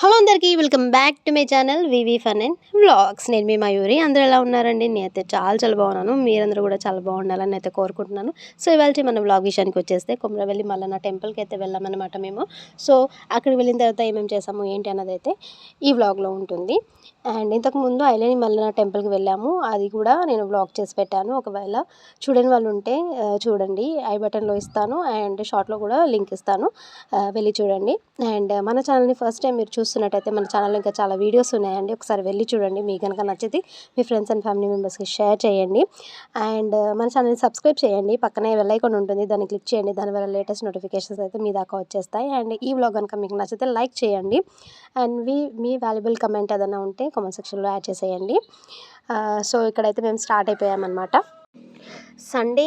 Hello అందరికీ welcome back to my channel V V fun and vlogs. నేను మీ మయూరి. అందరూ ఎలా ఉన్నారండి? నేనైతే చాలా చాలా బాగున్నాను. మీరందరూ కూడా చాలా బాగుండాలని అయితే కోరుకుంటున్నాను. సో ఇవాళ మన వ్లాగ్ విషయానికి వచ్చేస్తే కుమ్రవెల్లి మల్లన్న టెంపుల్కి అయితే వెళ్ళామన్నమాట మేము. సో అక్కడికి వెళ్ళిన తర్వాత ఏమేమి చేసాము ఏంటి అన్నది అయితే ఈ వ్లాగ్లో ఉంటుంది. అండ్ ఇంతకుముందు ఐలేని మల్లన్న టెంపుల్కి వెళ్ళాము. అది కూడా నేను వ్లాగ్ చేసి పెట్టాను. ఒకవేళ చూడని వాళ్ళు ఉంటే చూడండి. ఐ బటన్లో ఇస్తాను. అండ్ షార్ట్లో కూడా లింక్ ఇస్తాను. వెళ్ళి చూడండి. అండ్ మన ఛానల్ని ఫస్ట్ టైం మీరు చూస్తున్నట్టయితే మన ఛానల్లో ఇంకా చాలా వీడియోస్ ఉన్నాయండి. ఒకసారి వెళ్ళి చూడండి. మీకు కనుక నచ్చితే మీ ఫ్రెండ్స్ అండ్ ఫ్యామిలీ మెంబర్స్కి షేర్ చేయండి. అండ్ uh, మన ఛానల్ని సబ్స్క్రైబ్ చేయండి. పక్కనే వెళ్ళైకొని ఉంటుంది. దాన్ని క్లిక్ చేయండి. దానివల్ల లేటెస్ట్ నోటిఫికేషన్స్ అయితే మీ దాకా వచ్చేస్తాయి. అండ్ ఈ బ్లాగ్ కనుక మీకు నచ్చితే లైక్ చేయండి. అండ్ మీ మీ వాల్యుబుల్ కమెంట్ ఏదైనా ఉంటే కామెంట్ సెక్షన్లో యాడ్ చేసేయండి. Uh, సో ఇక్కడైతే మేము స్టార్ట్ అయిపోయామన్నమాట. సండే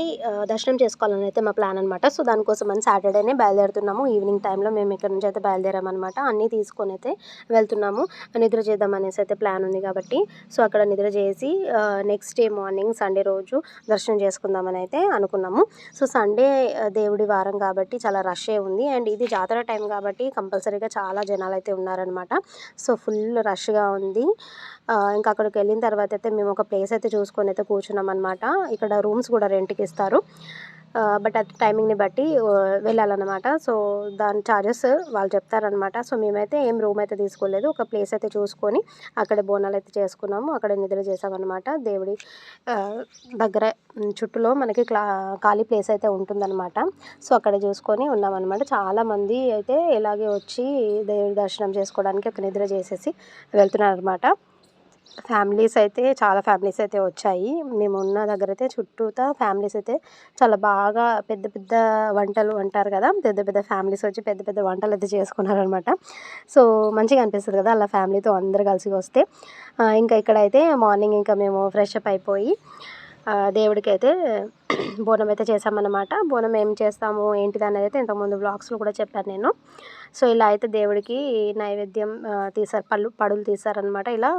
దర్శనం చేసుకోవాలని అయితే మా ప్లాన్ అనమాట సో దానికోసం అని సాటర్డేనే బయలుదేరుతున్నాము. ఈవినింగ్ టైంలో మేము ఇక్కడ నుంచి అయితే బయలుదేరామన్నమాట. అన్నీ తీసుకొని అయితే వెళ్తున్నాము. నిద్ర చేద్దాం అనేసి అయితే ప్లాన్ ఉంది కాబట్టి. సో అక్కడ నిద్ర చేసి నెక్స్ట్ డే మార్నింగ్ సండే రోజు దర్శనం చేసుకుందామని అయితే అనుకున్నాము. సో సండే దేవుడి వారం కాబట్టి చాలా రష్ ఉంది. అండ్ ఇది జాతర టైం కాబట్టి కంపల్సరీగా చాలా జనాలు అయితే ఉన్నారనమాట సో ఫుల్ రష్గా ఉంది. ఇంకా అక్కడికి వెళ్ళిన తర్వాత అయితే మేము ఒక ప్లేస్ అయితే చూసుకొని అయితే కూర్చున్నాం అనమాట ఇక్కడ రూమ్స్ కూడా రెంట్కి ఇస్తారు. బట్ అది టైమింగ్ని బట్టి వెళ్ళాలన్నమాట. సో దాని ఛార్జెస్ వాళ్ళు చెప్తారనమాట సో మేమైతే ఏం రూమ్ అయితే తీసుకోలేదు. ఒక ప్లేస్ అయితే చూసుకొని అక్కడ బోనాలు అయితే చేసుకున్నాము. అక్కడ నిద్ర చేసామన్నమాట. దేవుడి దగ్గర చుట్టూలో మనకి క్లా ఖాళీ ప్లేస్ అయితే ఉంటుందన్నమాట. సో అక్కడ చూసుకొని ఉన్నామన్నమాట. చాలామంది అయితే ఇలాగే వచ్చి దేవుడి దర్శనం చేసుకోవడానికి ఒక నిద్ర చేసేసి వెళ్తున్నారు అనమాట ఫ్యామిలీస్ అయితే చాలా ఫ్యామిలీస్ అయితే వచ్చాయి. మేము ఉన్న దగ్గర అయితే చుట్టూతా ఫ్యామిలీస్ అయితే చాలా బాగా పెద్ద పెద్ద వంటలు అంటారు కదా పెద్ద పెద్ద ఫ్యామిలీస్ వచ్చి పెద్ద పెద్ద వంటలు అయితే చేసుకున్నారనమాట సో మంచిగా అనిపిస్తుంది కదా అలా ఫ్యామిలీతో అందరు కలిసి వస్తే. ఇంకా ఇక్కడైతే మార్నింగ్ ఇంకా మేము ఫ్రెష్ అప్ అయిపోయి దేవుడికి అయితే బోనం అయితే చేసామన్నమాట బోనం ఏం చేస్తాము ఏంటిది అనేది అయితే ఇంతకుముందు బ్లాగ్స్లో కూడా చెప్పాను నేను. సో ఇలా అయితే దేవుడికి నైవేద్యం తీసారు పళ్ళు పడులు తీసారనమాట ఇలా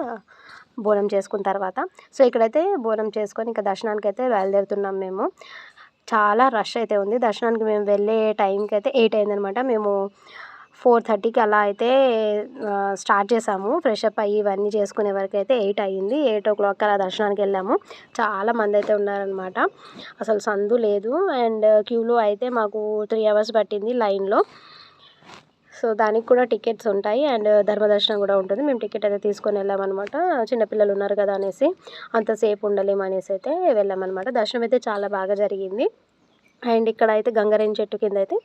బోనం చేసుకున్న తర్వాత. సో ఇక్కడైతే బోనం చేసుకొని ఇంకా దర్శనానికి అయితే బయలుదేరుతున్నాం మేము. చాలా రష్ అయితే ఉంది. దర్శనానికి మేము వెళ్ళే టైంకి అయితే ఎయిట్ అయిందనమాట మేము ఫోర్ థర్టీకి అలా అయితే స్టార్ట్ చేసాము. ఫ్రెష్ అప్ అయ్యి ఇవన్నీ చేసుకునే వరకు అయితే ఎయిట్ అయ్యింది. ఎయిట్ ఓ క్లాక్ అలా దర్శనానికి వెళ్ళాము. చాలా మంది అయితే ఉన్నారనమాట అసలు సందు లేదు. అండ్ క్యూలో అయితే మాకు త్రీ అవర్స్ పట్టింది లైన్లో. సో దానికి కూడా టికెట్స్ ఉంటాయి. అండ్ ధర్మదర్శనం కూడా ఉంటుంది. మేము టికెట్ అయితే తీసుకొని వెళ్ళామన్నమాట. చిన్నపిల్లలు ఉన్నారు కదా అనేసి అంతసేపు ఉండలేము అనేసి అయితే వెళ్ళామన్నమాట. దర్శనం అయితే చాలా బాగా జరిగింది. అండ్ ఇక్కడ అయితే గంగరేణి చెట్టు కింద అయితే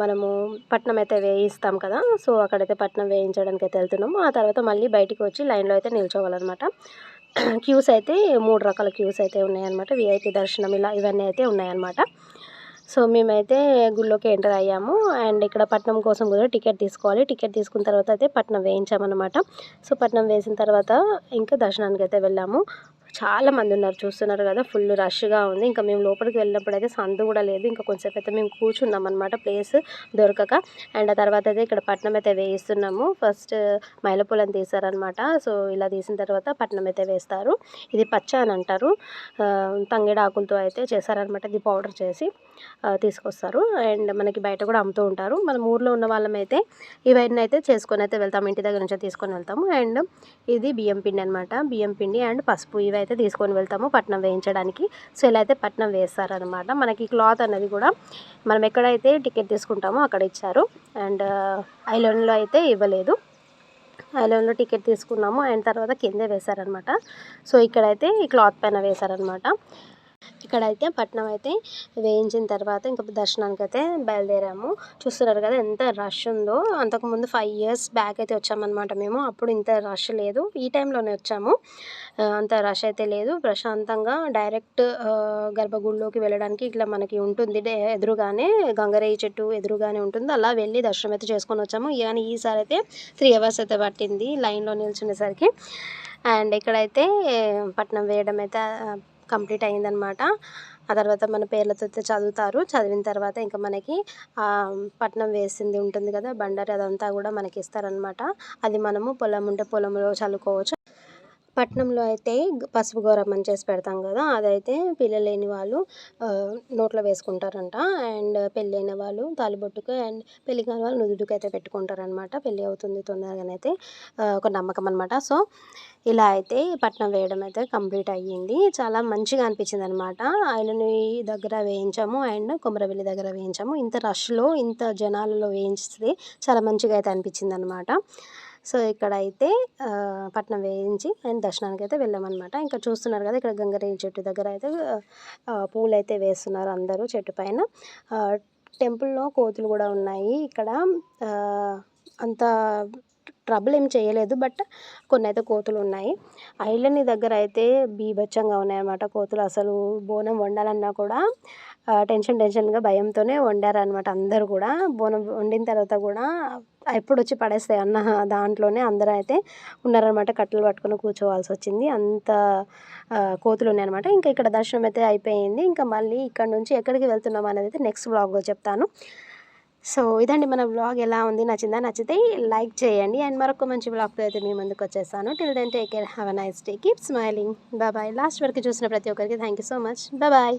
మనము పట్నం అయితే వేయిస్తాం కదా సో అక్కడైతే పట్నం వేయించడానికి అయితే వెళ్తున్నాము. ఆ తర్వాత మళ్ళీ బయటికి వచ్చి లైన్లో అయితే నిల్చోవాలన్నమాట. క్యూస్ అయితే మూడు రకాల క్యూస్ అయితే ఉన్నాయన్నమాట. విఐపి దర్శనం ఇలా ఇవన్నీ అయితే ఉన్నాయన్నమాట. సో మేమైతే గుళ్ళోకి ఎంటర్ అయ్యాము. అండ్ ఇక్కడ పట్నం కోసం కూడా టికెట్ తీసుకోవాలి. టికెట్ తీసుకున్న తర్వాత అయితే పట్నం వేయించామన్నమాట. సో పట్నం వేసిన తర్వాత ఇంకా దర్శనానికి అయితే వెళ్ళాము. చాలా మంది ఉన్నారు. చూస్తున్నారు కదా ఫుల్ రష్గా ఉంది. ఇంకా మేము లోపలికి వెళ్ళినప్పుడు అయితే సందు కూడా లేదు. ఇంకా కొంచెంసేపు అయితే మేము కూర్చున్నాం అనమాట ప్లేస్ దొరకక. అండ్ ఆ తర్వాత అయితే ఇక్కడ పట్నం అయితే వేయిస్తున్నాము. ఫస్ట్ మైలపూలం తీసారనమాట సో ఇలా తీసిన తర్వాత పట్నం అయితే వేస్తారు. ఇది పచ్చ అని అంటారు. తంగిడాకులతో ఆకులతో అయితే చేశారనమాట ఇది పౌడర్ చేసి తీసుకొస్తారు. అండ్ మనకి బయట కూడా అమ్ముతూ ఉంటారు. మన ఊర్లో ఉన్న వాళ్ళమైతే ఇవన్నీ అయితే చేసుకొని అయితే వెళ్తాము ఇంటి దగ్గర నుంచి తీసుకొని వెళ్తాము. అండ్ ఇది బియ్యం పిండి అనమాట బియ్యం పిండి అండ్ పసుపు ఇవి అయితే తీసుకొని వెళ్తాము పట్నం వేయించడానికి. సో ఇలా అయితే పట్నం వేస్తారనమాట మనకి క్లాత్ అనేది కూడా మనం ఎక్కడైతే టికెట్ తీసుకుంటామో అక్కడ ఇచ్చారు. అండ్ ఐలాండ్లో అయితే ఇవ్వలేదు. ఐలాండ్లో టికెట్ తీసుకున్నాము. అండ్ తర్వాత కిందే వేశారనమాట సో ఇక్కడైతే ఈ క్లాత్ పైన వేశారనమాట ఇక్కడైతే పట్నం అయితే వేయించిన తర్వాత ఇంకా దర్శనానికి అయితే బయలుదేరాము. చూస్తున్నారు కదా ఎంత రష్ ఉందో. అంతకుముందు ఫైవ్ ఇయర్స్ బ్యాక్ అయితే వచ్చామన్నమాట మేము. అప్పుడు ఇంత రష్ లేదు. ఈ టైంలోనే వచ్చాము. అంత రష్ అయితే లేదు. ప్రశాంతంగా డైరెక్ట్ గర్భగుడిలోకి వెళ్ళడానికి ఇట్లా మనకి ఉంటుంది. డే- ఎదురుగానే గంగరేయి చెట్టు ఎదురుగానే ఉంటుంది. అలా వెళ్ళి దర్శనం అయితే చేసుకొని వచ్చాము. కానీ ఈసారి అయితే త్రీ అవర్స్ అయితే పట్టింది లైన్లో నిల్చునేసరికి. అండ్ ఇక్కడైతే పట్నం వేయడం అయితే కంప్లీట్ అయిందనమాట ఆ తర్వాత మన పేర్లతో అయితే చదువుతారు. చదివిన తర్వాత ఇంకా మనకి ఆ, పట్నం వేసింది ఉంటుంది కదా బండారి అదంతా కూడా మనకి ఇస్తారనమాట. అది మనము పొలం ఉంటే పొలంలో చల్లుకోవచ్చు. పట్నంలో అయితే పసుపు గోరమ్మని చేసి పెడతాం కదా అదైతే పిల్లలు లేని వాళ్ళు నోట్లో వేసుకుంటారంట. అండ్ పెళ్ళి అయిన వాళ్ళు తాలిబొట్టుకు అండ్ పెళ్ళి కాని వాళ్ళు నుదుటికి అయితే పెట్టుకుంటారనమాట పెళ్ళి అవుతుంది తొందరగానైతే ఒక నమ్మకం అనమాట సో ఇలా అయితే పట్నం వేయడం అయితే కంప్లీట్ అయ్యింది. చాలా మంచిగా అనిపించింది అనమాట ఆయనని దగ్గర వేయించాము అండ్ కొమరవెల్లి దగ్గర వేయించాము. ఇంత రష్లో ఇంత జనాలలో వేయించితే చాలా మంచిగా అయితే అనిపించింది అనమాట సో ఇక్కడ అయితే పట్నం వేయించి ఆయన దర్శనానికి అయితే వెళ్ళామన్నమాట. ఇంకా చూస్తున్నారు కదా ఇక్కడ గంగరేణి చెట్టు దగ్గర అయితే పూలు అయితే వేస్తున్నారు అందరూ చెట్టు పైన. ఆ, టెంపుల్లో కోతులు కూడా ఉన్నాయి. ఇక్కడ అంత ట్రబుల్ ఏం చేయలేదు బట్ కొన్ని అయితే కోతులు ఉన్నాయి. ఐళ్ళని దగ్గర అయితే బీభత్సంగా ఉన్నాయన్నమాట కోతులు. అసలు బోనం వండాలన్నా కూడా టెన్షన్ టెన్షన్గా భయంతోనే వండారనమాట అందరూ కూడా. బోనం వండిన తర్వాత కూడా ఎప్పుడు వచ్చి పడేస్తాయి అన్న దాంట్లోనే అందరూ అయితే ఉన్నారనమాట కట్టెలు పట్టుకుని కూర్చోవాల్సి వచ్చింది. అంత కోతులు ఉన్నాయన్నమాట. ఇంకా ఇక్కడ దర్శనం అయితే అయిపోయింది. ఇంకా మళ్ళీ ఇక్కడ నుంచి ఎక్కడికి వెళ్తున్నాం అనేది అయితే నెక్స్ట్ బ్లాగ్లో చెప్తాను. సో ఇదండి మన బ్లాగ్ ఎలా ఉంది? నచ్చిందా? నచ్చితే లైక్ చేయండి. అండ్ మరొక మంచి బ్లాగ్తో అయితే మీ ముందుకు వచ్చేసాను till then take care have a nice day keep smiling bye last వరకు చూసిన ప్రతి ఒక్కరికి thank you so much bye